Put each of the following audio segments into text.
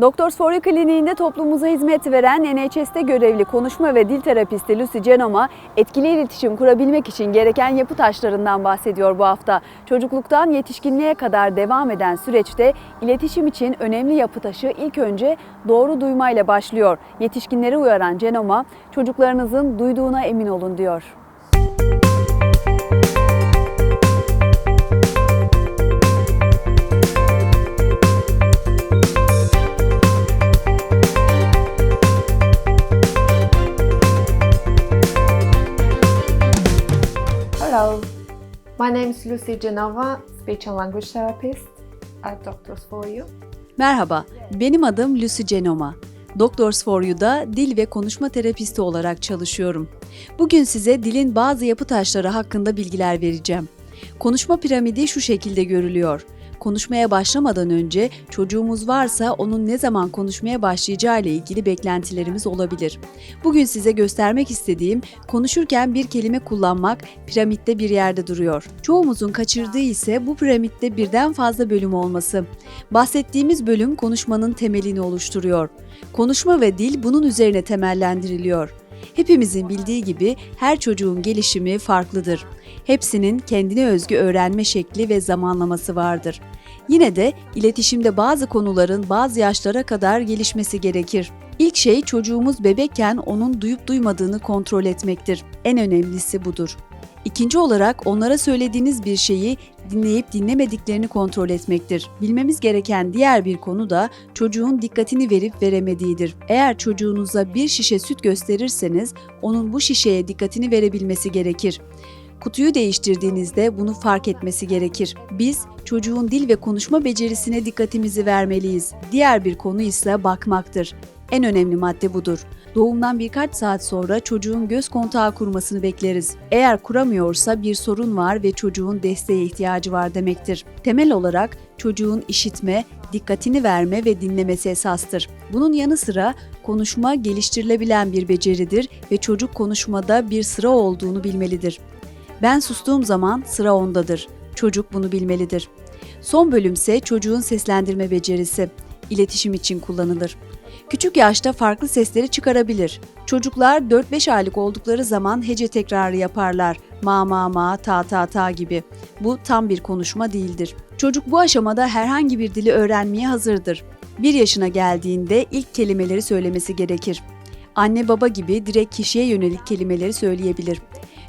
Doktor Soru Kliniğinde toplumumuza hizmet veren NHS'te görevli konuşma ve dil terapisti Lucy Genoma, etkili iletişim kurabilmek için gereken yapı taşlarından bahsediyor bu hafta. Çocukluktan yetişkinliğe kadar devam eden süreçte iletişim için önemli yapı taşı ilk önce doğru duymayla başlıyor. Yetişkinleri uyaran Genoma, çocuklarınızın duyduğuna emin olun diyor. My name is Lucy Genova, speech and language therapist at Doctors For You. Merhaba, benim adım Lucy Genoma. Doctors for You'da dil ve konuşma terapisti olarak çalışıyorum. Bugün size dilin bazı yapı taşları hakkında bilgiler vereceğim. Konuşma piramidi şu şekilde görülüyor. Konuşmaya başlamadan önce çocuğumuz varsa onun ne zaman konuşmaya başlayacağı ile ilgili beklentilerimiz olabilir. Bugün size göstermek istediğim konuşurken bir kelime kullanmak piramitte bir yerde duruyor. Çoğumuzun kaçırdığı ise bu piramitte birden fazla bölüm olması. Bahsettiğimiz bölüm konuşmanın temelini oluşturuyor. Konuşma ve dil bunun üzerine temellendiriliyor. Hepimizin bildiği gibi her çocuğun gelişimi farklıdır. Hepsinin kendine özgü öğrenme şekli ve zamanlaması vardır. Yine de iletişimde bazı konuların bazı yaşlara kadar gelişmesi gerekir. İlk şey çocuğumuz bebekken onun duyup duymadığını kontrol etmektir. En önemlisi budur. İkinci olarak onlara söylediğiniz bir şeyi dinleyip dinlemediklerini kontrol etmektir. Bilmemiz gereken diğer bir konu da çocuğun dikkatini verip veremediğidir. Eğer çocuğunuza bir şişe süt gösterirseniz onun bu şişeye dikkatini verebilmesi gerekir. Kutuyu değiştirdiğinizde bunu fark etmesi gerekir. Biz çocuğun dil ve konuşma becerisine dikkatimizi vermeliyiz. Diğer bir konu ise bakmaktır. En önemli madde budur. Doğumdan birkaç saat sonra çocuğun göz kontağı kurmasını bekleriz. Eğer kuramıyorsa bir sorun var ve çocuğun desteğe ihtiyacı var demektir. Temel olarak çocuğun işitme, dikkatini verme ve dinlemesi esastır. Bunun yanı sıra konuşma geliştirilebilen bir beceridir ve çocuk konuşmada bir sıra olduğunu bilmelidir. Ben sustuğum zaman sıra ondadır. Çocuk bunu bilmelidir. Son bölümse çocuğun seslendirme becerisi. İletişim için kullanılır. Küçük yaşta farklı sesleri çıkarabilir. Çocuklar 4-5 aylık oldukları zaman hece tekrarı yaparlar. Ma ma ma, ta ta ta gibi. Bu tam bir konuşma değildir. Çocuk bu aşamada herhangi bir dili öğrenmeye hazırdır. 1 yaşına geldiğinde ilk kelimeleri söylemesi gerekir. Anne baba gibi direkt kişiye yönelik kelimeleri söyleyebilir.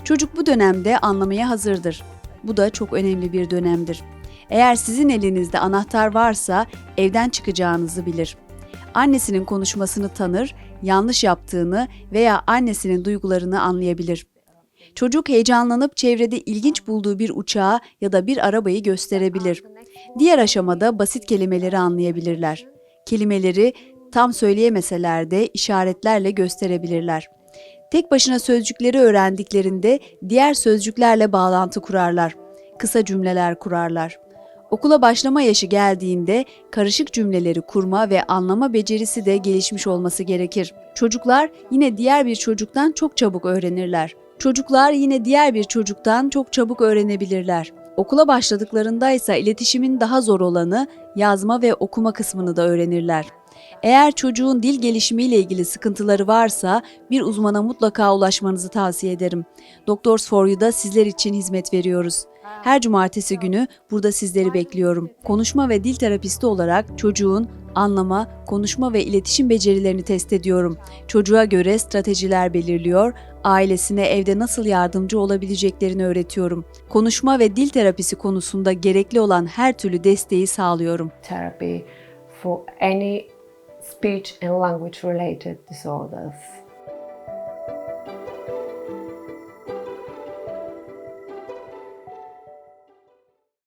Çocuk bu dönemde anlamaya hazırdır. Bu da çok önemli bir dönemdir. Eğer sizin elinizde anahtar varsa evden çıkacağınızı bilir. Annesinin konuşmasını tanır, yanlış yaptığını veya annesinin duygularını anlayabilir. Çocuk heyecanlanıp çevrede ilginç bulduğu bir uçağı ya da bir arabayı gösterebilir. Diğer aşamada basit kelimeleri anlayabilirler. Kelimeleri tam söyleyemeseler de işaretlerle gösterebilirler. Tek başına sözcükleri öğrendiklerinde diğer sözcüklerle bağlantı kurarlar. Kısa cümleler kurarlar. Okula başlama yaşı geldiğinde karışık cümleleri kurma ve anlama becerisi de gelişmiş olması gerekir. Çocuklar yine diğer bir çocuktan çok çabuk öğrenirler. Çocuklar yine diğer bir çocuktan çok çabuk öğrenebilirler. Okula başladıklarında ise iletişimin daha zor olanı yazma ve okuma kısmını da öğrenirler. Eğer çocuğun dil gelişimiyle ilgili sıkıntıları varsa bir uzmana mutlaka ulaşmanızı tavsiye ederim. Doctors for You'da sizler için hizmet veriyoruz. Her cumartesi günü burada sizleri bekliyorum. Konuşma ve dil terapisti olarak çocuğun anlama, konuşma ve iletişim becerilerini test ediyorum. Çocuğa göre stratejiler belirliyor, ailesine evde nasıl yardımcı olabileceklerini öğretiyorum. Konuşma ve dil terapisi konusunda gerekli olan her türlü desteği sağlıyorum. Therapy for any speech and language related disorders.